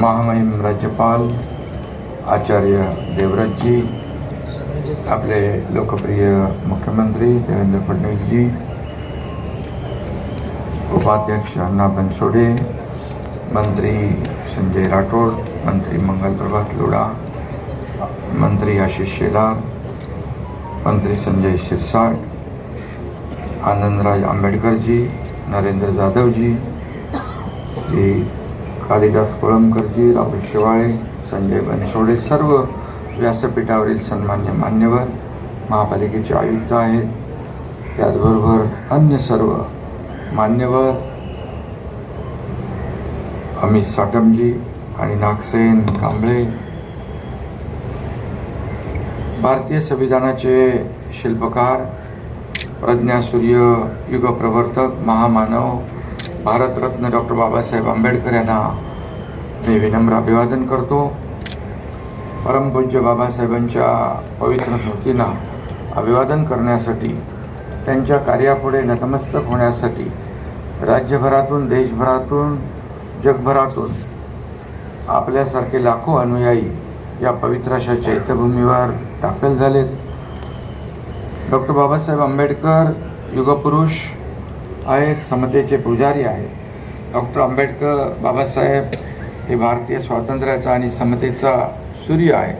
महामहिम राज्यपाल आचार्य देवराजजी आपले लोकप्रिय मुख्यमंत्री देवेंद्र फडणवीसजी उपाध्यक्ष अण्णा बनसोडे मंत्री संजय राठोड मंत्री मंगल प्रभात लोढा मंत्री आशिष शेलार मंत्री संजय शिरसाट आनंदराज आंबेडकरजी नरेंद्र जाधवजी कालिदास कोळंबकरजी राहुल शेवाळे संजय बनसोडे सर्व व्यासपीठावरील सन्मान्य मान्यवर महापालिकेचे आयुक्त आहेत. त्याचबरोबर अन्य सर्व मान्यवर अमित साटमजी आणि नागसेन कांबळे. भारतीय संविधानाचे शिल्पकार प्रज्ञासूर्य युगप्रवर्तक महामानव भारतरत्न डॉक्टर बाबासाहेब आंबेडकर यांना मी विनम्र अभिवादन करतो. परमपूज्य बाबासाहेबांच्या पवित्र स्मृतींना अभिवादन करण्यासाठी त्यांच्या कार्यापुढे नतमस्तक होण्यासाठी राज्यभरातून देशभरातून जगभरातून आपल्यासारखे लाखो अनुयायी या पवित्र अशा चैत्यभूमीवर दाखल झालेत. डॉक्टर बाबासाहेब आंबेडकर युगपुरुष आहेत समतेचे पुजारी आहेत. डॉक्टर आंबेडकर बाबासाहेब हे भारतीय स्वातंत्र्याचा आणि समतेचा सूर्य आहे.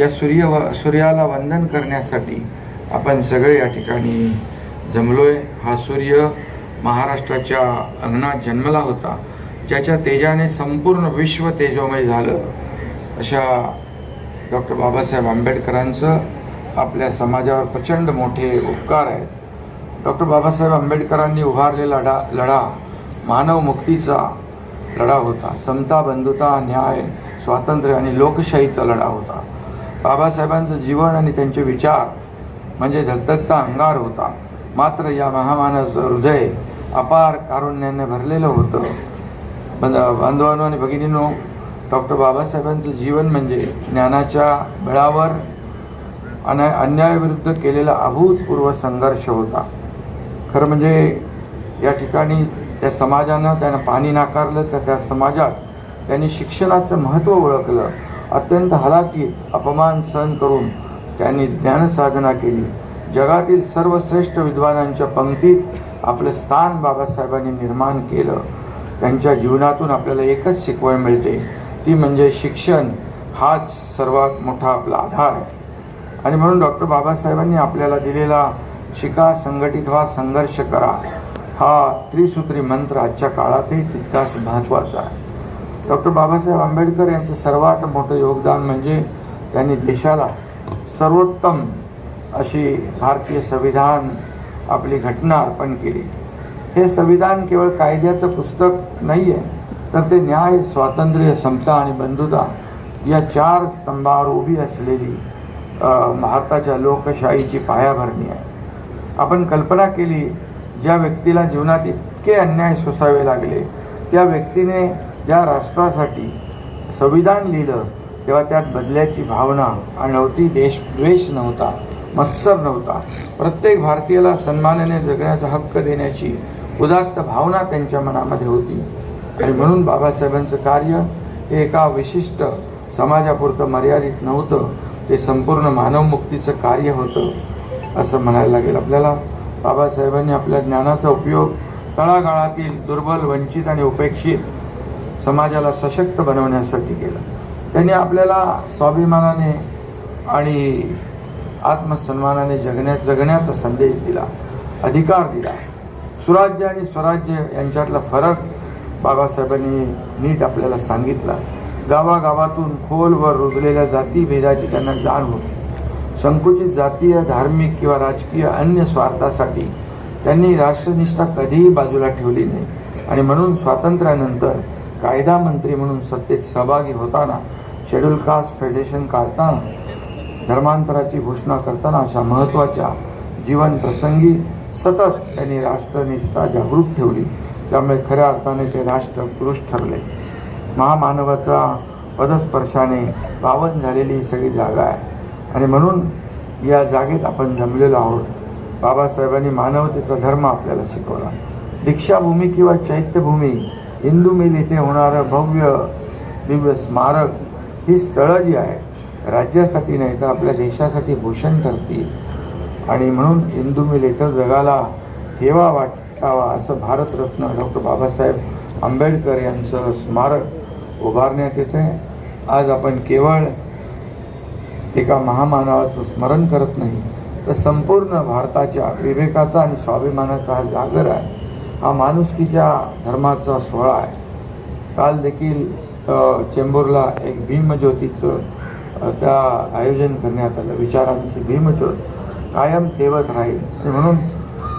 या सूर्य व सूर्याला वंदन करण्यासाठी आपण सगळे या ठिकाणी जमलोय. हा सूर्य महाराष्ट्राच्या अंगणात जन्मला होता. ज्याच्या तेजाने संपूर्ण विश्व तेजोमय झालं. अशा डॉक्टर बाबासाहेब आंबेडकरांचं आपल्या समाजावर प्रचंड मोठे उपकार आहेत. डॉक्टर बाबासाहेब आंबेडकरांनी उभारलेला लढा लढा मानव मुक्तीचा लढा होता. समता बंधुता न्याय स्वातंत्र्य आणि लोकशाहीचा लढा होता. बाबासाहेबांचं जीवन आणि त्यांचे विचार म्हणजे धगधगता अंगार होता. मात्र या महामानवाचं हृदय अपार कारुण्याने भरलेलं होतं. बंद बांधवांनो आणि भगिनींनो डॉक्टर बाबासाहेबांचं जीवन म्हणजे ज्ञानाच्या बळावर अन अन्यायाविरुद्ध केलेला अभूतपूर्व संघर्ष होता. खरं म्हणजे या ठिकाणी त्या समाजानं त्यांना पाणी नाकारलं तर त्या समाजात त्यांनी शिक्षणाचं महत्त्व ओळखलं. अत्यंत हलाकी अपमान सहन करून त्यांनी ज्ञानसाधना केली. जगातील सर्वश्रेष्ठ विद्वानांच्या पंक्तीत आपलं स्थान बाबासाहेबांनी निर्माण केलं. त्यांच्या जीवनातून आपल्याला एकच शिकवण मिळते. ती म्हणजे शिक्षण हाच सर्वात मोठा आपला आधार आहे. आणि म्हणून डॉक्टर बाबासाहेबांनी आपल्याला दिलेला शिका संघटित व्हा संघर्ष करा. हा त्रिसूत्री मंत्र आजच्या काळातही तितकाच महत्त्वाचा आहे. डॉक्टर बाबासाहेब आंबेडकर यांचं सर्वात मोठं योगदान म्हणजे त्यांनी देशाला सर्वोत्तम अशी भारतीय संविधान आपली घटना अर्पण केली. हे संविधान केवळ कायद्याचं पुस्तक नाही आहे तर ते न्याय स्वातंत्र्य समता आणि बंधुता या चार स्तंभावर उभी असलेली भारताच्या लोकशाहीची पायाभरणी आहे. आपण कल्पना केली ज्या व्यक्तीला जीवनात इतके अन्याय सोसावे लागले त्या व्यक्तीने ज्या राष्ट्रासाठी संविधान लिहिलं तेव्हा त्यात बदल्याची भावना आणि देश देशद्वेष नव्हता मत्सर नव्हता. प्रत्येक भारतीयाला सन्मानाने जगण्याचा हक्क देण्याची उदात्त भावना त्यांच्या मनामध्ये होती. आणि म्हणून बाबासाहेबांचं कार्य हे एका विशिष्ट समाजापुरतं मर्यादित नव्हतं ते संपूर्ण मानवमुक्तीचं कार्य होतं असं म्हणायला लागेल आपल्याला. बाबासाहेबांनी आपल्या ज्ञानाचा उपयोग तळागाळातील दुर्बल वंचित आणि उपेक्षित समाजाला सशक्त बनवण्यासाठी केला. त्यांनी आपल्याला स्वाभिमानाने आणि आत्मसन्मानाने जगण्या जगण्याचा संदेश दिला अधिकार दिला. सुराज्य आणि स्वराज्य यांच्यातला फरक बाबासाहेबांनी नीट आपल्याला सांगितला. गावागावातून खोलवर रुजलेल्या जातीभेदाची त्यांना जाण होती. संकुचित जातीय धार्मिक किंवा राजकीय अन्य स्वार्थासाठी त्यांनी राष्ट्रनिष्ठा कधीही बाजूला ठेवली नाही. आणि म्हणून स्वातंत्र्यानंतर कायदा मंत्री म्हणून सत्तेत सहभागी होताना शेड्यूल कास्ट फेडरेशन काढताना धर्मांतराची घोषणा करताना अशा महत्त्वाच्या जीवन प्रसंगी सतत त्यांनी राष्ट्रनिष्ठा जागरूक ठेवली. त्यामुळे खऱ्या अर्थाने ते राष्ट्रपुरुष ठरले. महामानवाचा पदस्पर्शाने पावन झालेली ही सगळी जागा आहे. आणि म्हणून या जागेत आपण जमलेलो आहोत. बाबासाहेबांनी मानवतेचा धर्म आपल्याला शिकवला. दीक्षाभूमी किंवा चैत्यभूमी हिंदू मिल इथे होणारं भव्य दिव्य स्मारक ही स्थळं जी आहे राज्यासाठी नाही तर आपल्या देशासाठी भूषण ठरतील. आणि म्हणून हिंदू मिल इथं जगाला हेवा वाटावा असं भारतरत्न डॉक्टर बाबासाहेब आंबेडकर यांचं स्मारक उभारण्यात येतं आज आपण केवळ एका महामानवाचं स्मरण करत नाही तर संपूर्ण भारताच्या विवेकाचा आणि स्वाभिमानाचा हा जागर आहे. हा माणुसकीच्या धर्माचा सोहळा आहे. काल देखील चेंबूरला एक भीमज्योतीचं त्या आयोजन करण्यात आलं. विचारांची भीमज्योत कायम तेवत राहील. म्हणून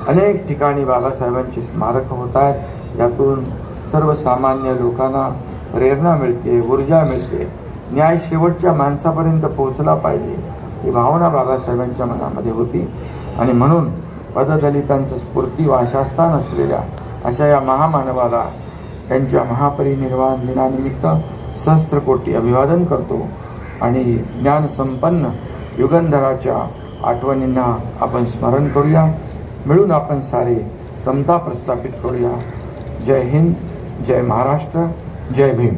अनेक ठिकाणी बाबासाहेबांची स्मारकं होत आहेत. यातून सर्वसामान्य लोकांना प्रेरणा मिळते ऊर्जा मिळते. न्याय शेवटच्या माणसापर्यंत पोहोचला पाहिजे ही भावना बाबासाहेबांच्या मनामध्ये होती. आणि म्हणून पददलितांचं स्फूर्ती व आशास्थान असलेल्या अशा या महामानवाला त्यांच्या महापरिनिर्वाण दिनानिमित्त सहस्त्रकोटी अभिवादन करतो. आणि ज्ञानसंपन्न युगंधराच्या आठवणींना आपण स्मरण करूया. मिळून आपण सारे समता प्रस्थापित करूया. जय हिंद जय महाराष्ट्र जय भीम.